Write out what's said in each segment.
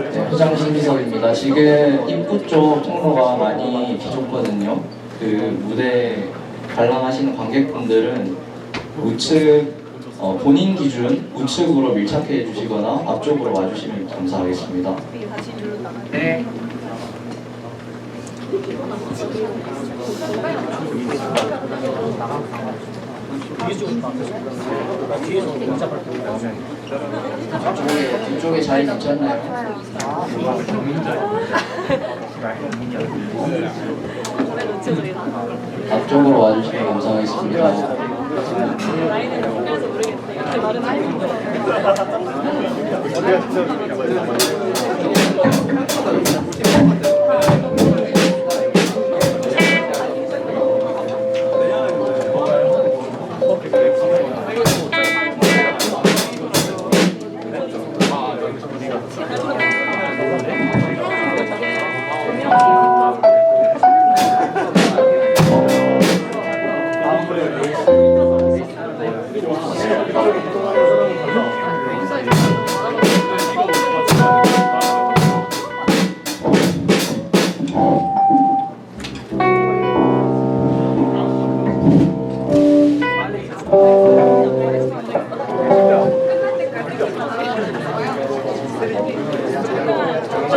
네, 회장 신비석입니다. 지금 입구 쪽 통로가 많이 비좁거든요. 그 무대 관람하시는 관객분들은 우측 어, 본인 기준 우측으로 밀착해 주시거나 앞쪽으로 와주시면 감사하겠습니다. 네. 뒤쪽에 자리 괜찮나요? 앞쪽으로 와주시면 감사하겠습니다.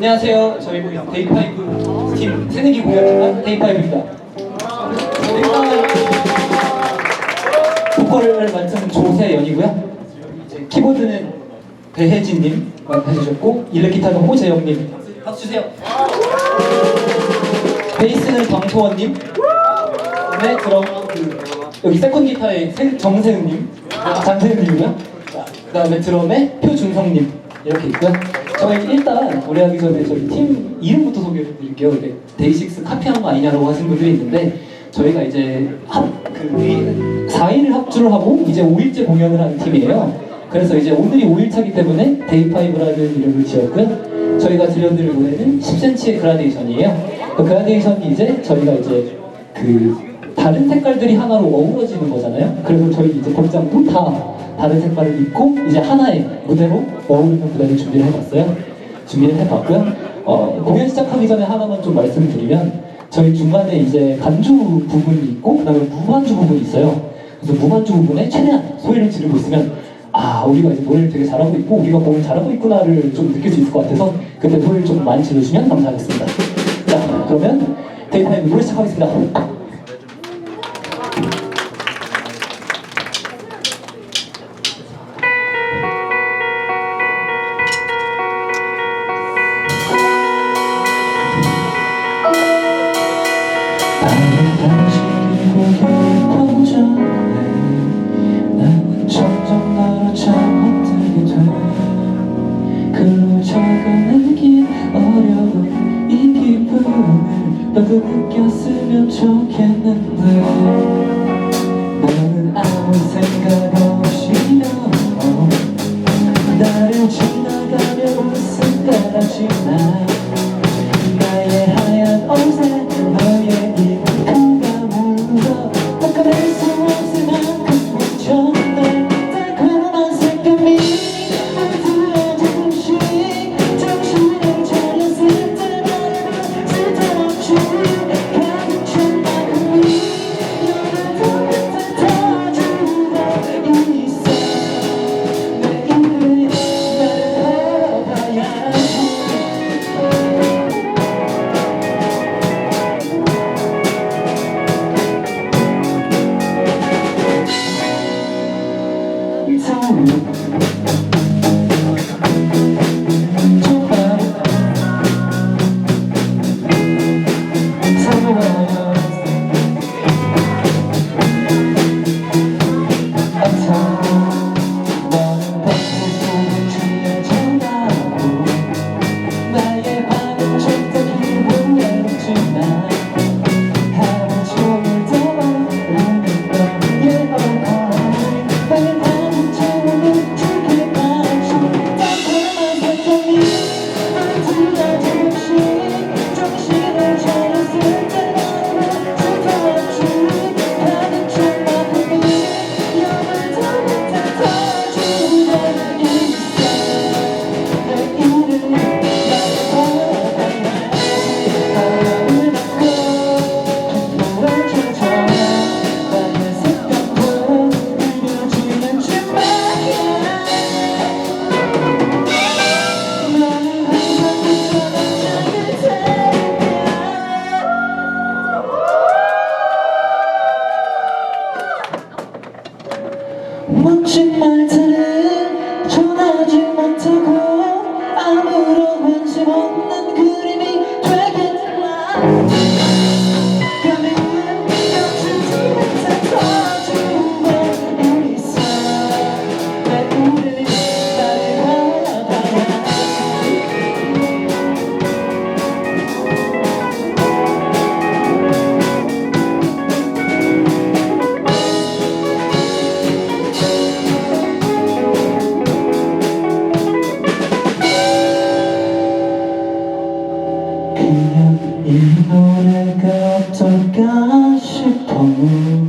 안녕하세요. 저희 데이파이브 팀 새내기 공연팀 데이파이브입니다. 보컬을 맡은 조세연이고요. 키보드는 배혜진님 맡아주셨고 일렉 기타는 호재영님 박수 주세요. 베이스는 방토원님. 그다음에 드럼 그 여기 세컨 기타의 세- 정세은님, 장세은님이고요. 자, 그다음에 드럼에 표준성님 이렇게 있고요. 저희 일단 노래하기 전에 저희 팀 이름부터 소개를 드릴게요. 데이식스 카피한 거 아니냐라고 하신 분들이 있는데 저희가 이제 합그 4일 합주를 하고 이제 5일째 공연을 하는 팀이에요. 그래서 이제 오늘이 5일차기 때문에 데이파이브라는 이름을 지었고요. 저희가 들려드릴 노래는 10cm의 그라데이션이에요. 그 그라데이션이 이제 저희가 이제 그 다른 색깔들이 하나로 어우러지는 거잖아요. 그래서 저희 이제 복장도 다 다른 색깔을 입고 이제 하나의 무대로 어우르는 무대를 준비를 해봤어요. 준비를 해봤고요. 어, 공연 시작하기 전에 하나만 좀 말씀드리면 저희 중간에 이제 간주 부분이 있고 그다음에 무반주 부분이 있어요. 그래서 무반주 부분에 최대한 소리를 지르고 있으면 아 우리가 이제 노래를 되게 잘하고 있고 우리가 공을 잘하고 있구나를 좀 느낄 수 있을 것 같아서 그때 소리를 좀 많이 질러주시면 감사하겠습니다. 자 그러면 데이타임 노래 시작하겠습니다. 너도 느꼈으면 좋겠는데 하지 못하고 아무런 관심 없는 home.